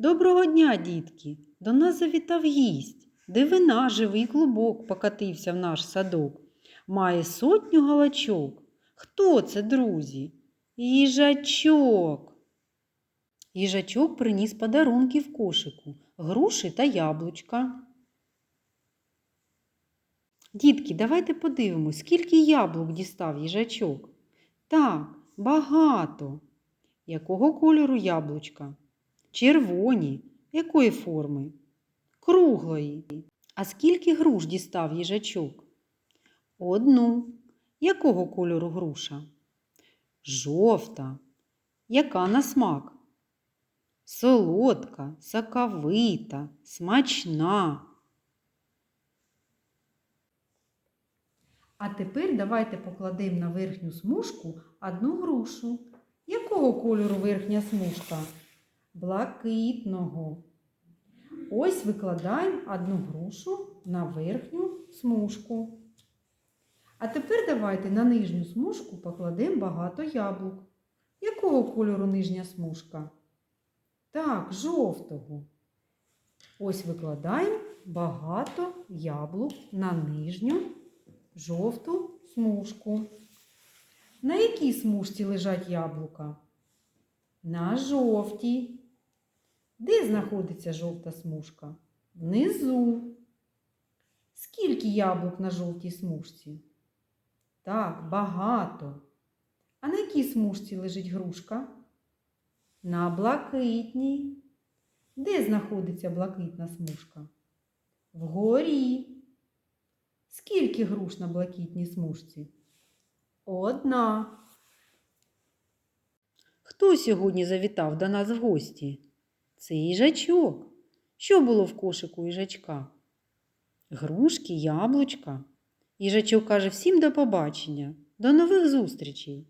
Доброго дня, дітки! До нас завітав гість. Дивина, живий клубок покатився в наш садок. Має сотню галачок. Хто це, друзі? Їжачок. Їжачок приніс подарунки в кошику, груші та яблучка. Дітки, давайте подивимось, скільки яблук дістав їжачок. Так, багато. Якого кольору яблучка? Червоні. Якої форми? Круглої. А скільки груш дістав їжачок? Одну. Якого кольору груша? Жовта. Яка на смак? Солодка, соковита, смачна. А тепер давайте покладемо на верхню смужку одну грушу. Якого кольору верхня смужка? Блакитного. Ось викладаємо одну грушу на верхню смужку. А тепер давайте на нижню смужку покладемо багато яблук. Якого кольору нижня смужка? Так, жовтого. Ось викладаємо багато яблук на нижню жовту смужку. На якій смужці лежать яблука? На жовтій. Де знаходиться жовта смужка? Внизу. Скільки яблук на жовтій смужці? Так, багато. А на якій смужці лежить грушка? На блакитній. Де знаходиться блакитна смужка? Вгорі. Скільки груш на блакитній смужці? Одна. Хто сьогодні завітав до нас в гості? Це їжачок. Що було в кошику їжачка? Грушки, яблучка. Їжачок каже всім до побачення, до нових зустрічей.